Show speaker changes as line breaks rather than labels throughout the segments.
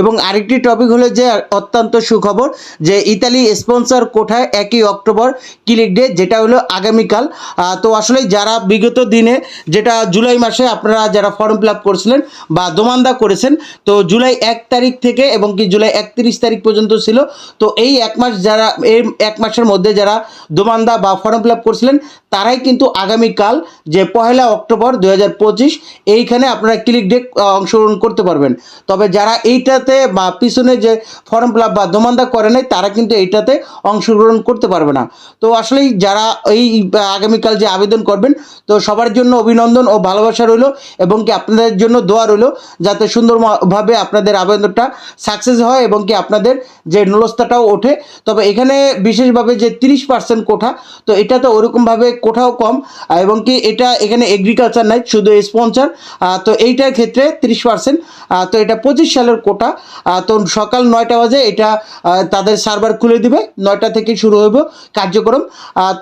এবং আরেকটি টপিক হলো যে, অত্যন্ত সুখবর যে, ইতালি স্পন্সর কোঠায় একই অক্টোবর ক্লিক ডে, যেটা হলো আগামীকাল। তো আসলে যারা বিগত দিনে, যেটা জুলাই মাসে আপনারা যারা ফর্ম ফিল আপ করেছিলেন বা দোমান্দা করেছেন, তো জুলাই এক তারিখ থেকে এবং কি জুলাই একত্রিশ তারিখ পর্যন্ত ছিল, তো এই এক মাস যারা, এই এক মাসের মধ্যে যারা দোমান্দা বা ফর্ম ফিল আপ করছিলেন, তারাই কিন্তু আগামীকাল যে পহেলা অক্টোবর দু হাজার পঁচিশ, এইখানে আপনারা ক্লিক ডে অংশগ্রহণ করতে পারবেন। তবে যারা এইটাতে বা পিছনে যে ফর্ম ফিল আপ বা দোমান্দা করে নাই, তারা কিন্তু এইটাতে অংশগ্রহণ করতে পারবে না। তো আসলেই যারা এই, আগামীকাল যে আবেদন করবেন, তো সবার জন্য অভিনন্দন ও ভালোবাসা রইল এবং কি আপনাদের জন্য দোয়া রইল, যাতে সুন্দরভাবে আপনাদের আবেদনটা সাকসেস হয় এবং কি আপনাদের যে নুলস্তাটাও ওঠে। তবে এখানে বিশেষভাবে যে তিরিশ পার্সেন্ট কোঠা, তো এটা তো ওরকমভাবে কোঠাও কম, এবং কি এটা এখানে এগ্রিকালচার নাই, শুধু স্পন্সার তো এইটার ক্ষেত্রে তিরিশ পার্সেন্ট তো এটা পঁচিশ সালের কোটা তো সকাল নয়টা বাজে এটা তাদের সার্ভার খুলে দিবে, নয়টা থেকে শুরু হইব কার্যক্রম।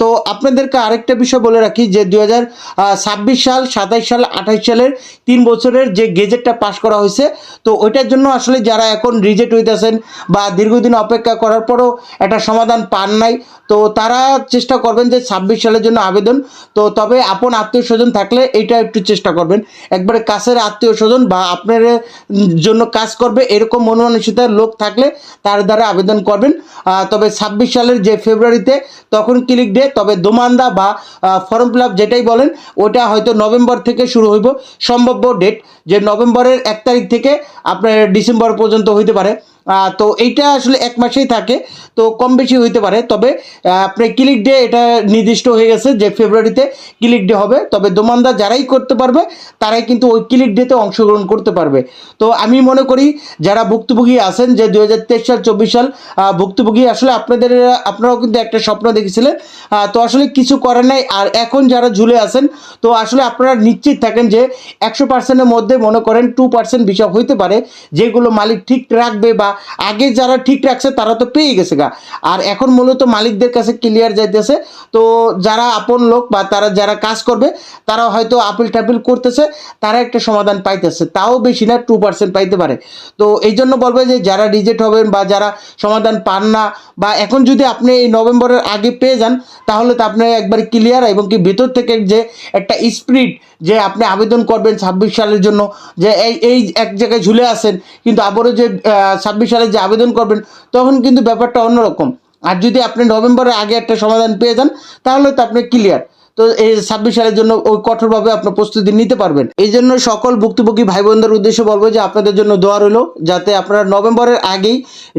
তো আপনাদেরকে আরেকটা বিষয় বলে রাখি যে দু ছাব্বিশ সাল, সাতাইশ সাল, আঠাইশ সালের তিন বছরের যে গেজেটটা পাশ করা হয়েছে, তো ওইটার জন্য আসলে যারা এখন রিজেক্ট হইতেছেন বা দীর্ঘদিন অপেক্ষা করার পরও একটা সমাধান পান নাই, তো তারা চেষ্টা করবেন যে ছাব্বিশ সালের জন্য আবেদন। তো তবে আপন আত্মীয় স্বজন থাকলে এইটা একটু চেষ্টা করবেন। একবারে কাছের আত্মীয় স্বজন বা আপনার জন্য কাজ করবে, এরকম মনোমানসিকতার লোক থাকলে তার দ্বারা আবেদন করবেন। তবে ছাব্বিশ সালের যে ফেব্রুয়ারিতে তখন ক্লিক ডে তবে দোমান্দা বা ফর্ম ফিল যেটাই বলেন, ওটা হয়তো নভেম্বর থেকে শুরু হইব। সম্ভাব্য ডেট যে নভেম্বরের এক তারিখ থেকে আপনার ডিসেম্বর পর্যন্ত হইতে পারে। তো এইটা আসলে এক মাসেই থাকে তো কম বেশি হইতে পারে। তবে আহ, আপনার ক্লিক ডে এটা নির্দিষ্ট হয়ে গেছে যে ফেব্রুয়ারিতে ক্লিক ডে হবে। তবে দোমানদা যারাই করতে পারবে তারাই কিন্তু ওই ক্লিক ডেতে অংশগ্রহণ করতে পারবে। তো আমি মনে করি যারা ভুক্তভোগী আছেন যে দু হাজার তেইশ সাল চব্বিশ সাল ভুক্তভোগী আসলে আপনাদের আপনারাও কিন্তু একটা স্বপ্ন দেখেছিলেন। তো আসলে কিছু করার নাই। আর এখন যারা ঝুলে আছেন তো আসলে আপনারা নিশ্চিত থাকেন যে একশো পার্সেন্টের মধ্যে মনে করেন টু পার্সেন্ট বিষয় হইতে পারে যেগুলো মালিক ঠিক রাখবে বা আগে যারা ঠিক রাখছে, তারা তো পেয়ে গেছে গা। আর এখন মূলত মালিকদের কাছে ক্লিয়ার যাইতেছে, তো যারা আপন লোক বা তারা যারা কাজ করবে, তারা হয়তো আপিল টাপিল করতেছে, তারা একটা সমাধান পাইতেছে। তাও বেশি না টু পার্সেন্ট পাইতে পারে। তো এই জন্য বলবে যে, যারা রিজেক্ট হবেন বা যারা সমাধান পান না, বা এখন যদি আপনি এই নভেম্বরের আগে পেয়ে যান, তাহলে তো আপনি একবার ক্লিয়ার এবং কি ভেতর থেকে যে একটা স্পিরিট যে আপনি আবেদন করবেন ছাব্বিশ সালের জন্য, যে এই এই এক জায়গায় ঝুলে আসেন কিন্তু আবারও যে ছাব্বিশ সালে যে আবেদন করবেন, তখন কিন্তু ব্যাপারটা অন্যরকম। আর যদি আপনি নভেম্বরের আগে একটা সমাধান পেয়ে যান, তাহলে তো আপনি ক্লিয়ার তো এই ছাব্বিশ সালের জন্য ওই কঠোরভাবে আপনার প্রস্তুতি নিতে পারবেন। এই জন্য সকল ভুক্তভোগী ভাই বোনদের উদ্দেশ্যে বলব যে আপনাদের জন্য দোয়া রইল, যাতে আপনারা নভেম্বরের আগেই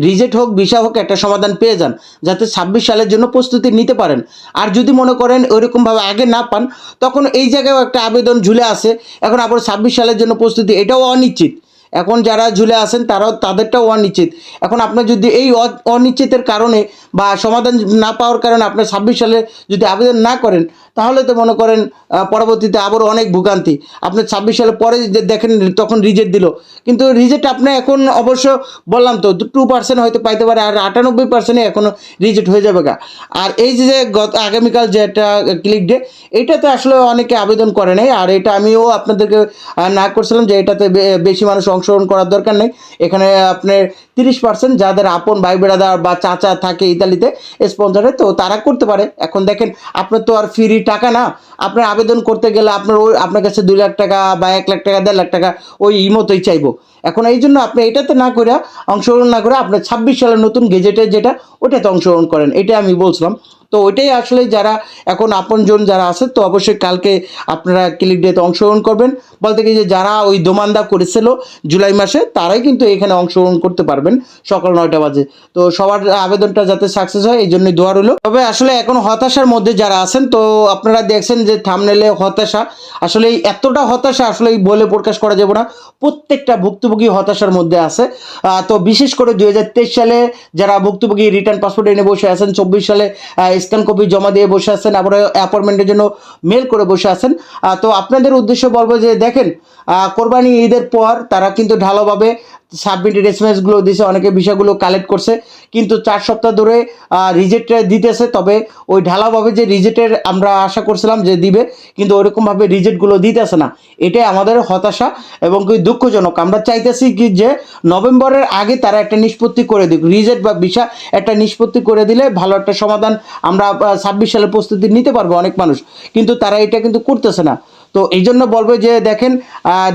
রিজেক্ট হোক ভিসা হোক, একটা সমাধান পেয়ে যান, যাতে ছাব্বিশ সালের জন্য প্রস্তুতি নিতে পারেন। আর যদি মনে করেন ওইরকমভাবে আগে না পান, তখন এই জায়গায়ও একটা আবেদন ঝুলে আছে। এখন আবার ছাব্বিশ সালের জন্য প্রস্তুতি, এটাও অনিশ্চিত। এখন যারা ঝুলে আছেন তারাও, তাদেরটাও অনিশ্চিত। এখন আপনার যদি এই অনিশ্চিতের কারণে বা সমাধান না পাওয়ার কারণে আপনার ছাব্বিশ সালে যদি আবেদন না করেন, তাহলে তো মনে করেন পরবর্তীতে আবারও অনেক ভোগান্তি। আপনি ছাব্বিশ সালে পরে দেখেন, তখন রিজেক্ট দিল। কিন্তু রিজেক্ট আপনি এখন অবশ্য বললাম তো টু পার্সেন্ট হয়তো পাইতে পারে, আর আটানব্বই পার্সেন্টে এখনও রিজেক্ট হয়ে যাবে গা। আর এই যে গত, আগামীকাল যে একটা ক্লিক ডে এইটাতে আসলে অনেকে আবেদন করে নাই। আর এটা আমিও আপনাদেরকে না করছিলাম যে এটাতে বেশি মানুষ অংশগ্রহণ করার দরকার নেই। এখানে আপনার তিরিশ পার্সেন্ট যাদের আপন ভাই, বেড়াদার বা চাচা থাকে ইতালিতে স্পন্সরে তো তারা করতে পারে। এখন দেখেন, আপনার তো আর ফ্রি টাকা না। আপনার আবেদন করতে গেলে আপনার ওই, আপনার কাছে দুই লাখ টাকা বা এক লাখ টাকা, দেড় লাখ টাকা ওই মতোই চাইব। এখন এই জন্য আপনি এটাতে না করে অংশগ্রহণ না করে আপনার ছাব্বিশ সালের নতুন গেজেটের যেটা, ওটাতে অংশগ্রহণ করেন। এটা আমি বলছিলাম। তো ওইটাই আসলে যারা এখন আপনজন যারা আছে, তো অবশ্যই কালকে আপনারা ক্লিক ডেতে অংশগ্রহণ করবেন। বলতে কি যে যারা ওই দোমান্দা করেছিল জুলাই মাসে, তারাই কিন্তু এখানে অংশগ্রহণ করতে পারবেন সকাল নয়টা বাজে। তো সবার আবেদনটা যাতে সাকসেস হয় এই জন্যই দোয়া রইল। তবে আসলে এখন হতাশার মধ্যে যারা আছেন, তো আপনারা দেখছেন যে থামনেলে হতাশা। আসলে এতটা হতাশা আসলে বলে প্রকাশ করা যাবে না। প্রত্যেকটা ভুক্তভোগী হতাশার মধ্যে আছে। তো বিশেষ করে দুই হাজার তেইশ সালে যারা ভুক্তভোগী রিটার্ন পাসপোর্ট এনে বসে আছেন, চব্বিশ সালে স্ক্যান কপি জমা দিয়ে বসে আছেন, আবার অ্যাপয়েন্টমেন্টের জন্য মেল করে বসে আছেন। তো আপনাদের উদ্দেশ্য বলব যে, দেখেন কোরবানি ঈদের পর তারা কিন্তু ঢালোভাবে সাবমিটেড এসএমএসগুলো দিয়েছে, অনেকে বিষয়গুলো কালেক্ট করছে। কিন্তু চার সপ্তাহ ধরে রিজেক্ট দিতেছে, তবে ওই ঢালাভাবে যে রিজেক্টের আমরা আশা করছিলাম যে দিবে, কিন্তু ওইরকমভাবে রিজেক্টগুলো দিতেছে না। এটাই আমাদের হতাশা এবং কি দুঃখজনক। আমরা চাইতেছি কি যে নভেম্বরের আগে তারা একটা নিষ্পত্তি করে দিক। রিজেক্ট বা ভিসা একটা নিষ্পত্তি করে দিলে ভালো একটা সমাধান আমরা ছাব্বিশ সালে প্রস্তুতি নিতে পারব অনেক মানুষ। কিন্তু তারা এটা কিন্তু করতেছে না। তো এই জন্য বলব যে দেখেন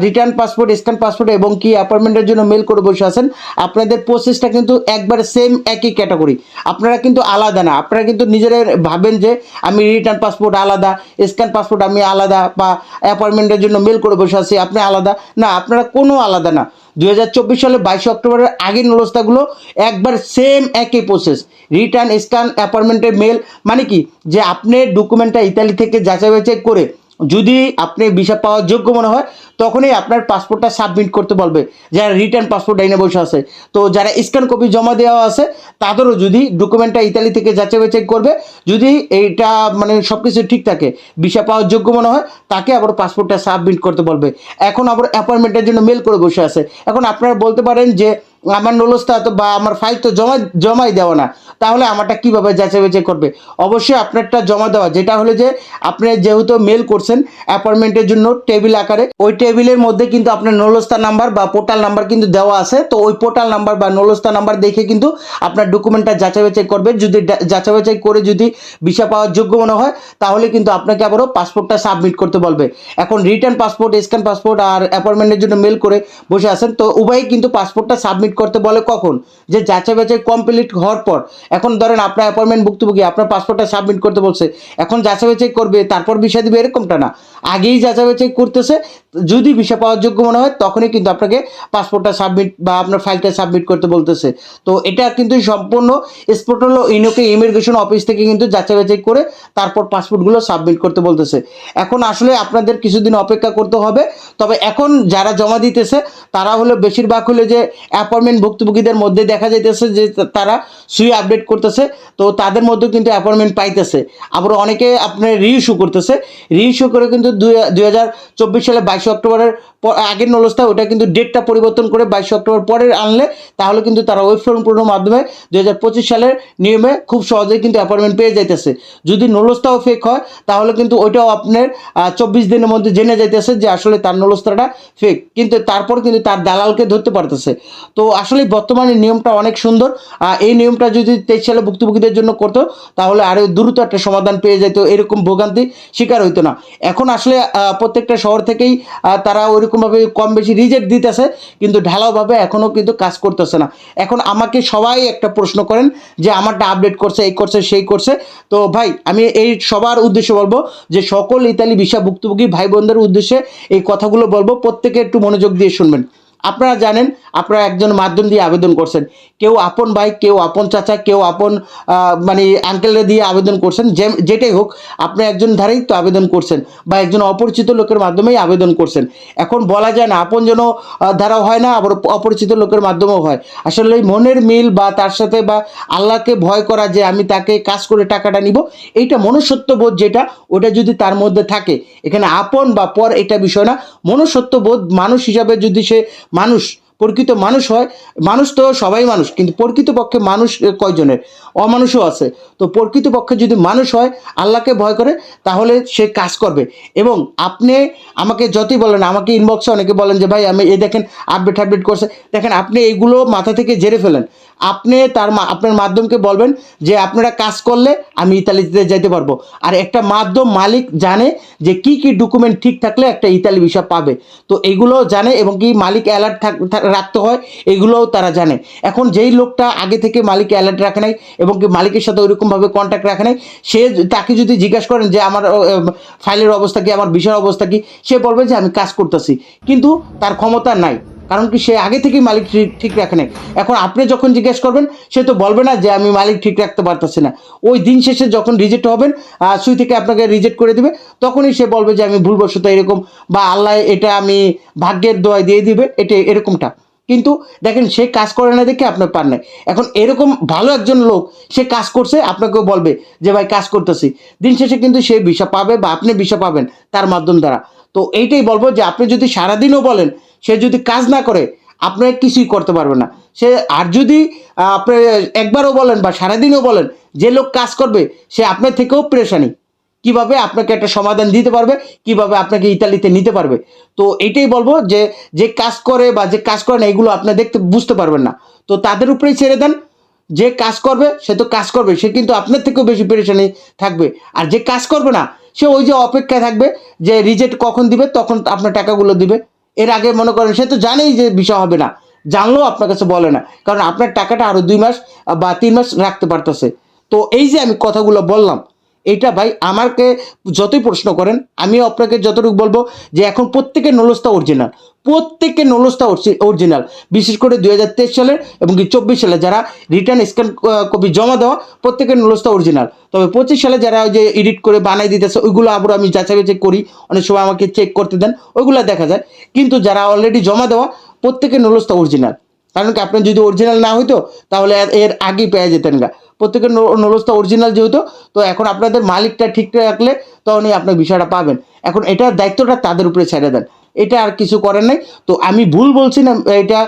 রিটার্ন পাসপোর্ট স্ক্যান পাসপোর্ট এবং কি অ্যাপয়েন্টমেন্টের জন্য মেল করে বসে আছেন, আপনাদের প্রসেসটা কিন্তু একবার সেম একই ক্যাটাগরি আপনারা কিন্তু আলাদা না, আপনারা কিন্তু নিজেরা ভাবেন যে আমি রিটার্ন পাসপোর্ট আলাদা স্ক্যান পাসপোর্ট আমি আলাদা বা অ্যাপয়েন্টমেন্টের জন্য মেল করে বসে আছি, আপনি আলাদা। না, আপনারা কোনো আলাদা না। দু হাজার চব্বিশ সালে বাইশে অক্টোবরের আগের নলস্তাগুলো একবার সেম একই প্রসেস রিটার্ন স্ক্যান অ্যাপয়েন্টমেন্টের মেল মানে কি? যে আপনি ডকুমেন্টটা ইতালি থেকে যাচাই বাছাই করে যদি আপনি ভিসা পাওয়ার যোগ্য মনে হয়, তখনই আপনার পাসপোর্টটা সাবমিট করতে বলবে। যারা রিটার্ন পাসপোর্ট আইনে বসে আছে। তো যারা স্ক্যান কপি জমা দেওয়া আছে, তাদেরও যদি ডকুমেন্টটা ইতালি থেকে যাচাই বাছাই করবে, যদি এইটা মানে সব কিছু ঠিক থাকে ভিসা পাওয়ার যোগ্য মনে হয়, তাকে আবার পাসপোর্টটা সাবমিট করতে বলবে। এখন আবার অ্যাপয়েন্টমেন্টের জন্য মেল করে বসে আছে। এখন আপনারা বলতে পারেন যে আমার নলস্তা তো বা আমার ফাইল তো জমা জমাই দেওয়া না। তাহলে আমারটা কীভাবে যাচাই বাছাই করবে? অবশ্যই আপনারটা জমা দেওয়া। যেটা হলো যে, আপনি যেহেতু মেল করছেন অ্যাপয়েন্টমেন্টের জন্য টেবিল আকারে, ওই টেবিলের মধ্যে কিন্তু আপনার নলস্তা নাম্বার বা পোর্টাল নাম্বার কিন্তু দেওয়া আছে। তো ওই পোর্টাল নাম্বার বা নলস্তা নাম্বার দেখে কিন্তু আপনার ডকুমেন্টটা যাচাই বাছাই করবে। যদি যাচাই বাছাই করে যদি ভিসা পাওয়ার যোগ্য মনে হয়, তাহলে কিন্তু আপনাকে আবারও পাসপোর্টটা সাবমিট করতে বলবে। এখন রিটার্ন পাসপোর্ট স্ক্যান পাসপোর্ট আর অ্যাপয়েন্টমেন্টের জন্য মেল করে বসে আছেন। তো উভয়ই কিন্তু পাসপোর্টটা সাবমিট করতে বলে কখন? যে যাচাই বাছাই কমপ্লিট হওয়ার পর। এখন ধরেন আপনার অ্যাপয়েন্টমেন্ট ভুক্তভোগী, আপনার পাসপোর্টটা সাবমিট করতে বলছে। এখন যাচাই বাছাই করবে, তারপর বিষয় দিবে, এরকমটা না। আগেই যাচাই বাছাই করতেছে যদি ভিসা পাওয়ার যোগ্য মনে হয়, তখনই কিন্তু আপনাকে পাসপোর্টটা সাবমিট বা আপনার ফাইলটা সাবমিট করতে বলতেছে। তো এটা কিন্তু সম্পূর্ণ স্পোর্ট হলো ইনোকে ইমিগ্রেশন অফিস থেকে কিন্তু যাচাই বাছাই করে তারপর পাসপোর্টগুলো সাবমিট করতে বলতেছে। এখন আসলে আপনাদের কিছুদিন অপেক্ষা করতে হবে। তবে এখন যারা জমা দিতেছে, তারা হলো বেশিরভাগ হলো যে অ্যাপয়েন্টমেন্ট ভুক্তভোগীদের মধ্যে দেখা যাইতেছে যে তারা সুই আপডেট করতেছে। তো তাদের মধ্যেও কিন্তু অ্যাপয়েন্টমেন্ট পাইতেছে। আবার অনেকে আপনার রিইস্যু করতেছে। রিইস্যু করে কিন্তু দুই হাজার চব্বিশ সালে বাইশে অক্টোবরের প- আগের নলস্তা, ওটা কিন্তু ডেটটা পরিবর্তন করে বাইশে অক্টোবর পরে আনলে, তাহলে কিন্তু তারা ওয়েব ফর্ম পূর্ণ মাধ্যমে দু হাজার পঁচিশ সালের নিয়মে খুব সহজেই কিন্তু অ্যাপয়েন্টমেন্ট পেয়ে যাইতেছে। যদি নলস্তাও ফেক হয়, তাহলে কিন্তু ওইটাও আপনার চব্বিশ দিনের মধ্যে জেনে যাইতেছে যে আসলে তার নলস্তাটা ফেক কিন্তু তারপর কিন্তু তার দালালকে ধরতে পারতেছে। তো আসলে বর্তমানে নিয়মটা অনেক সুন্দর। এই নিয়মটা যদি তেইশ সালে ভুক্তভোগীদের জন্য করতো, তাহলে আরও দ্রুত একটা সমাধান পেয়ে যেত, এরকম ভোগান্তি শিকার হইতো না। এখন আসলে প্রত্যেকটা শহর থেকেই তারা ওইরকমভাবে কম বেশি রিজেক্ট দিতেছে, কিন্তু ঢালাওভাবে এখনও কিন্তু কাজ করতেছে না। এখন আমাকে সবাই একটা প্রশ্ন করেন যে, আমারটা আপডেট করছে, এই করছে, সেই করছে। তো ভাই, আমি এই সবার উদ্দেশ্যে বলব যে, সকল ইতালি ভিসা ভুক্তভোগী ভাই বোনদের উদ্দেশ্যে এই কথাগুলো বলব। প্রত্যেকে একটু মনোযোগ দিয়ে শুনবেন। আপনারা জানেন, আপনারা একজন মাধ্যম দিয়ে আবেদন করছেন। কেউ আপন ভাই, কেউ আপন চাচা, কেউ আপন মানে আঙ্কেলরা দিয়ে আবেদন করছেন যে যেটাই হোক, আপনি একজন ধারেই তো আবেদন করছেন বা একজন অপরিচিত লোকের মাধ্যমেই আবেদন করছেন। এখন বলা যায় না, আপন যেন ধারাও হয় না, আবার অপরিচিত লোকের মাধ্যমেও হয়। আসলে মনের মিল বা তার সাথে বা আল্লাহকে ভয় করা যে আমি তাকে কাজ করে টাকাটা নিব, এইটা মনুষ্যত্ববোধ যেটা, ওটা যদি তার মধ্যে থাকে। এখানে আপন বা পর এটা বিষয় না। মনুষ্যত্ববোধ মানুষ হিসাবে যদি সে মানুষ প্রকৃত মানুষ হয় মানুষ তো সবাই মানুষ কিন্তু প্রকৃতপক্ষে মানুষ কয়জনের? অমানুষও আছে। তো প্রকৃতপক্ষে যদি মানুষ হয়, আল্লাহকে ভয় করে, তাহলে সে কাজ করবে। এবং আপনি আমাকে যতই বলেন, আমাকে ইনবক্সে অনেকে বলেন যে, ভাই, আমি এই দেখেন আপডেট আপডেট করছে। দেখেন, আপনি এইগুলো মাথা থেকে জেরে ফেলেন। আপনি তার আপনার মাধ্যমকে বলবেন যে, আপনারা কাজ করলে আমি ইতালিতে যেতে পারব। আর একটা মাধ্যম মালিক জানে যে, কি কি ডকুমেন্ট ঠিক থাকলে একটা ইতালি ভিসা পাবে। তো এগুলো জানে এবং কি মালিক অ্যালার্ট রাখতে হয়, এগুলোও তারা জানে। এখন যেই লোকটা আগে থেকে মালিক অ্যালার্ট রাখে নাই এবং কি মালিকের সাথে ওইরকমভাবে কন্ট্যাক্ট রাখে নাই। সে তাকে যদি জিজ্ঞাসা করেন যে আমার ফাইলের অবস্থা কি, আমার বিষয়ের অবস্থা কি, সে বলবে যে আমি কাজ করতেছি। কিন্তু তার ক্ষমতা নাই। কারণ কি সে আগে থেকেই মালিক ঠিক- ঠিক রাখে নাই। এখন আপনি যখন জিজ্ঞেস করবেন, সে তো বলবে না যে আমি মালিক ঠিক রাখতে পারতেছি না। ওই দিন শেষে যখন রিজেক্ট হবেন সুই থেকে আপনাকে রিজেক্ট করে দিবে, তখনই সে বলবে যে আমি ভুলবশত এরকম বা আল্লাহ এটা আমি ভাগ্যের দোয়ায় দিয়ে দিবে, এটা এরকমটা। কিন্তু দেখেন সে কাজ করে না দেখে আপনার পার নাই। এখন এরকম ভালো একজন লোক, সে কাজ করছে, আপনাকেও বলবে যে, ভাই, কাজ করতেছি। দিন শেষে কিন্তু সে বিষা পাবে বা আপনি বিষা পাবেন তার মাধ্যম দ্বারা। তো এইটাই বলব যে, আপনি যদি সারাদিনও বলেন, সে যদি কাজ না করে, আপনি কিছুই করতে পারবে না। সে, আর যদি আপনি একবারও বলেন বা সারাদিনও বলেন, যে লোক কাজ করবে, সে আপনার থেকেও প্রেশানি। কীভাবে আপনাকে একটা সমাধান দিতে পারবে, কীভাবে আপনাকে ইতালিতে নিতে পারবে। তো এটাই বলব যে যে কাজ করে বা যে কাজ করে না, এগুলো আপনি দেখতে বুঝতে পারবেন না। তো তাদের উপরেই ছেড়ে দেন। যে কাজ করবে, সে তো কাজ করবে, সে কিন্তু আপনার থেকেও বেশি পেরেশানি থাকবে। আর যে কাজ করবে না, সে ওই যে অপেক্ষায় থাকবে যে রিজেক্ট কখন দিবে, তখন আপনার টাকাগুলো দিবে। এর আগে মনে করেন, সে তো জানেই যে বিষয় হবে না। জানলেও আপনার কাছে বলে না। কারণ আপনার টাকাটা আরও দুই মাস বা তিন মাস রাখতে পারতেছে। তো এই যে আমি কথাগুলো বললাম এটা ভাই আমাকে যতই প্রশ্ন করেন, আমিও আপনাকে যতটুকু বলব যে এখন প্রত্যেকের নলস্তা অরিজিনাল প্রত্যেকের নলস্তা অরিজিনাল বিশেষ করে দুই হাজার তেইশ সালের এবং কি চব্বিশ সালে যারা রিটার্ন স্ক্যান কপি জমা দেওয়া, প্রত্যেকের নলস্তা অরিজিনাল তবে পঁচিশ সালে যারা ওই যে এডিট করে বানাই দিতেছে, ওইগুলো আবার আমি যাচাই বাছাই করি, অনেক সময় আমাকে চেক করতে দেন, ওইগুলো দেখা যায়। কিন্তু যারা অলরেডি জমা দেওয়া, প্রত্যেকের নলস্তা অরিজিনাল কারণ কি আপনার যদি অরিজিনাল না হইতো, তাহলে এর- আগেই পেয়ে যেতেন গা। প্রত্যেকের নলস্তা অরিজিনাল যেহেতু, তো এখন আপনাদের মালিকটা ঠিক রাখলে তখনই আপনার বিষয়টা পাবেন। এখন এটার দায়িত্বটা তাদের উপরে ছেড়ে দেন। এটা আর কিছু করেন নাই। তো আমি ভুল বলছি না, এটা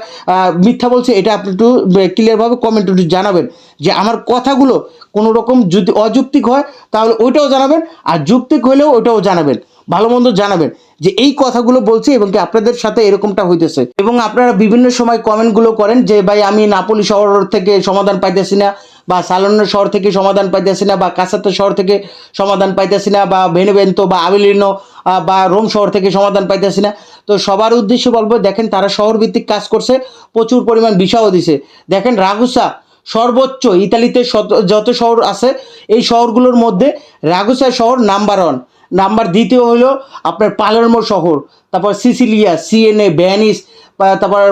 মিথ্যা বলছি, এটা আপনি একটু ক্লিয়ারভাবে কমেন্ট একটু জানাবেন। যে আমার কথাগুলো কোনো রকম যদি অযৌক্তিক হয়, তাহলে ওইটাও জানাবেন, আর যৌক্তিক হলেও ওইটাও জানাবেন। ভালো মন্দ জানাবেন যে এই কথাগুলো বলছি এবং কি আপনাদের সাথে এরকমটা হইতেছে। এবং আপনারা বিভিন্ন সময় কমেন্টগুলো করেন যে, ভাই, আমি নাপোলি শহর থেকে সমাধান পাইতেছি না বা সালন্ন শহর থেকে সমাধান পাইতেছি না বা কাসাতে শহর থেকে সমাধান পাইতেছি না বা বেনবেন্তো বা আবিলিনো বা রোম শহর থেকে সমাধান পাইতেছি না। তো সবার উদ্দেশ্যে বলব, দেখেন তারা শহর ভিত্তিক কাজ করছে, প্রচুর পরিমাণ বিষাও দিছে। দেখেন রাগুসা, সর্বোচ্চ ইতালিতে যত শহর আছে, এই শহরগুলোর মধ্যে রাগুসা শহর নাম্বার ওয়ান নাম্বার দ্বিতীয় হলো আপনার পালেরমো শহর, তারপর সিসিলিয়া, সিএনএ, ভ্যানিস তারপর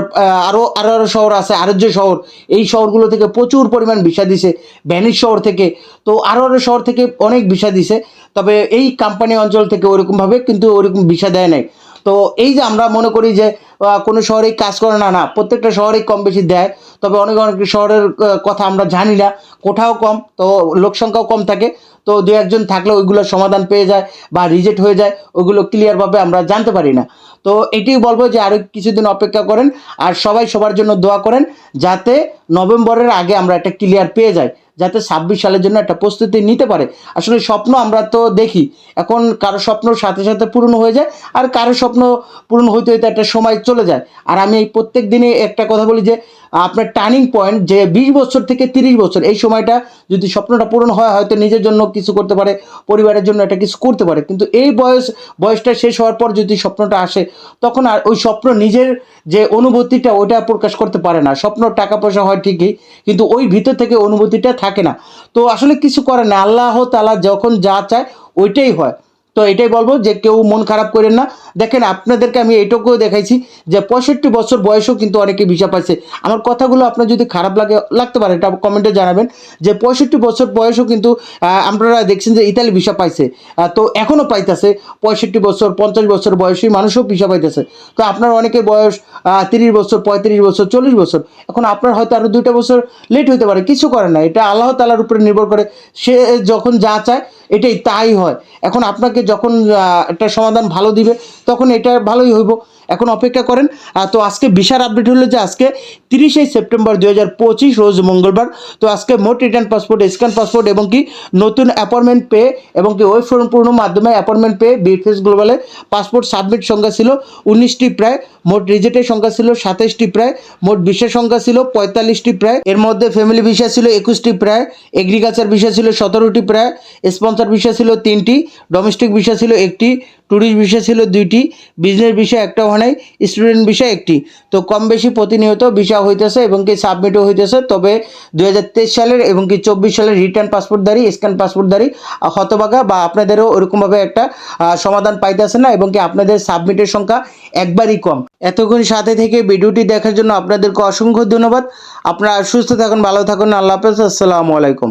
আরও আরও আরও শহর আছে আরোগ্য শহর, এই শহরগুলো থেকে প্রচুর পরিমাণ ভিসা দিছে, ভ্যানিস শহর থেকে। তো আরও আরও শহর থেকে অনেক ভিসা দিছে, তবে এই কোম্পানি অঞ্চল থেকে ওরকমভাবে কিন্তু ওরকম ভিসা দেয় নাই। তো এই যে আমরা মনে করি যে কোনো শহরেই কাজ করে না না, প্রত্যেকটা শহরেই কম বেশি দেয়, তবে অনেক অনেক শহরের কথা আমরা জানি না কোথাও কম, তো লোকসংখ্যাও কম থাকে তো দু একজন থাকলে ওইগুলো সমাধান পেয়ে যায় বা রিজেক্ট হয়ে যায় ওইগুলো ক্লিয়ারভাবে আমরা জানতে পারি না। তো এটি বলব যে আরও কিছুদিন অপেক্ষা করেন আর সবাই সবার জন্য দোয়া করেন যাতে নভেম্বরের আগে আমরা একটা ক্লিয়ার পেয়ে যাই। যাতে ছাব্বিশ সালের জন্য একটা প্রস্তুতি নিতে পারে। আসলে স্বপ্ন আমরা তো দেখি, এখন কারও স্বপ্ন সাথে সাথে পূরণ হয়ে যায় আর কারও স্বপ্ন পূরণ হইতে হইতে একটা সময় চলে যায়। আর আমি এই প্রত্যেক দিনে একটা কথা বলি যে, আপনার টার্নিং পয়েন্ট যে বিশ বছর থেকে তিরিশ বছর, এই সময়টা যদি স্বপ্নটা পূরণ হয়, হয়তো নিজের জন্য কিছু করতে পারে, পরিবারের জন্য একটা কিছু করতে পারে। কিন্তু এই বয়স, বয়সটা শেষ হওয়ার পর যদি স্বপ্নটা আসে, তখন আর ওই স্বপ্ন নিজের যে অনুভূতিটা, ওইটা প্রকাশ করতে পারে না। স্বপ্ন টাকা পয়সা হয় ঠিকই, কিন্তু ওই ভিতর থেকে অনুভূতিটা থাকে না। তো আসলে কিছু করে না। আল্লাহ তালা যখন যা চায় ওইটাই হয়। তো এটাই বলব যে কেউ মন খারাপ করেন না। দেখেন আপনাদেরকে আমি এটুকুও দেখাইছি যে পঁয়ষট্টি বছর বয়সেও কিন্তু অনেকে ভিসা পাইছে আমার কথাগুলো আপনার যদি খারাপ লাগে, লাগতে পারে, এটা কমেন্টে জানাবেন যে পঁয়ষট্টি বছর বয়সেও কিন্তু আপনারা দেখছেন যে ইতালি ভিসা পাইছে। তো এখনও পাইতেছে। পঁয়ষট্টি বছর, পঞ্চাশ বছর বয়সী মানুষও ভিসা পাইতেছে। তো আপনার অনেকের বয়স তিরিশ বছর, পঁয়ত্রিশ বছর, চল্লিশ বছর। এখন আপনার হয়তো আরও দুইটা বছর লেট হইতে পারে, কিছু করে না এটা আল্লাহ তালার উপরে নির্ভর করে। সে যখন যা চায়, এটাই তাই হয়। এখন আপনাকে যখন একটা সমাধান ভালো দিবে তখন এটা ভালোই হইব। এখন অপেক্ষা করেন। তো আজকে বিশাল আপডেট হলো যে আজকে তিরিশে সেপ্টেম্বর দু হাজার পঁচিশ, রোজ মঙ্গলবার। তো আজকে মোট রিটার্ন পাসপোর্ট স্ক্যান পাসপোর্ট এবং কি নতুন অ্যাপয়েন্টমেন্ট পেয়ে এবং কি ওয়েব ফর্ম পূর্ণ মাধ্যমে অ্যাপয়েন্টমেন্ট পেয়ে বিএফএস গ্লোবালে পাসপোর্ট সাবমিট সংখ্যা ছিল উনিশটি প্রায়, মোট রিজেক্টের সংখ্যা ছিল সাতাইশটি প্রায়, মোট ভিসার সংখ্যা ছিল পঁয়তাল্লিশটি প্রায়। এর মধ্যে ফ্যামিলি ভিসা ছিল একুশটি প্রায় এগ্রিকালচার ভিসা ছিল সতেরোটি প্রায় স্পন্সর ভিসা ছিল তিনটি ডোমেস্টিক ভিসা ছিল একটি ট্যুরিস্ট ভিসা ছিল দুইটি বিজনেস ভিসা একটা নাই স্টুডেন্ট ভিসা একটি। তো কম বেশি প্রতিনিয়ত ভিসা হইতেছে এবং কি সাবমিটও হইতেছে তবে দু হাজার তেইশ সালের এবং কি চব্বিশ সালের রিটার্ন পাসপোর্টধারী স্ক্যান পাসপোর্টধারী আহ, হতবাগা বা আপনাদেরও ওরকমভাবে একটা সমাধান পাইতেছে না এবং কি আপনাদের সাবমিটের সংখ্যা একবারই কম। এতক্ষণ সাথে থেকে ভিডিওটি দেখার জন্য আপনাদেরকে অসংখ্য ধন্যবাদ। আপনারা সুস্থ থাকুন ভালো থাকুন আল্লাহ হাফেজ আসসালামু আলাইকুম।